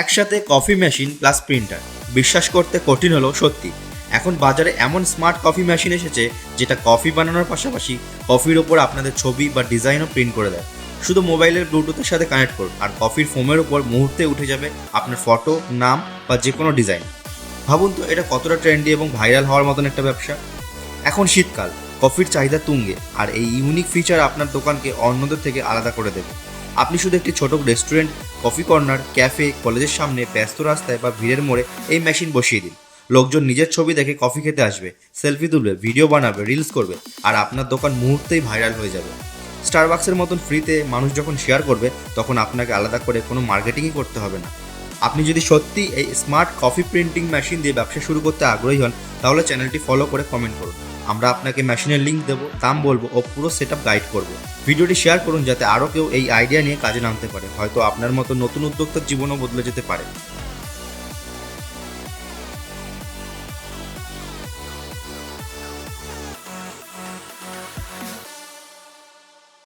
একসাথে coffee machine plus printer বিশ্বাস করতে কঠিন হলো সত্যি। এখন বাজারে এমন স্মার্ট কফি মেশিন এসেছে, যেটা কফি বানানোর পাশাপাশি কফির ওপর আপনাদের ছবি বা ডিজাইনও প্রিন্ট করে দেয়। শুধু মোবাইলের ব্লুটুথের সাথে কানেক্ট করুন, আর কফির ফোমের উপর মুহূর্তে উঠে যাবে আপনার ফটো নাম বা যে কোনো ডিজাইন ভাবুন তো, এটা কতটা ট্রেন্ডি এবং ভাইরাল হওয়ার মতন একটা ব্যবসা? এখন শীতকাল কফির চাহিদা তুঙ্গে, আর এই ইউনিক ফিচার আপনার দোকানকে অন্যদের থেকে আলাদা করে দেবে। আপনি শুধু একটি ছোট রেস্টুরেন্ট কফি কর্নার ক্যাফে কলেজের সামনে ব্যস্ত রাস্তায় বা ভিড়ের মোড়ে এই মেশিন বসিয়ে দিন। লোকজন নিজের ছবি দেখে কফি খেতে আসবে সেলফি তুলবে ভিডিও বানাবে রিলস করবে, আর আপনার দোকান মুহূর্তেই ভাইরাল হয়ে যাবে। স্টারবাক্সের মতন ফ্রিতে মানুষ যখন শেয়ার করবে, তখন আপনাকে আলাদা করে কোনো মার্কেটিংই করতে হবে না। আপনি যদি সত্যি এই স্মার্ট কফি প্রিন্টিং মেশিন দিয়ে ব্যবসা শুরু করতে আগ্রহী হন, তাহলে চ্যানেলটি ফলো করে কমেন্ট করুন। আমরা আপনাকে মেশিনের লিঙ্ক দেবো, দাম বলব ও পুরো সেট গাইড করব। ভিডিওটি শেয়ার করুন যাতে আরও কেউ এই আইডিয়া নিয়ে কাজে নামতে পারে। হয়তো আপনার মতো নতুন উদ্যোক্তার জীবনও বদলে যেতে পারে।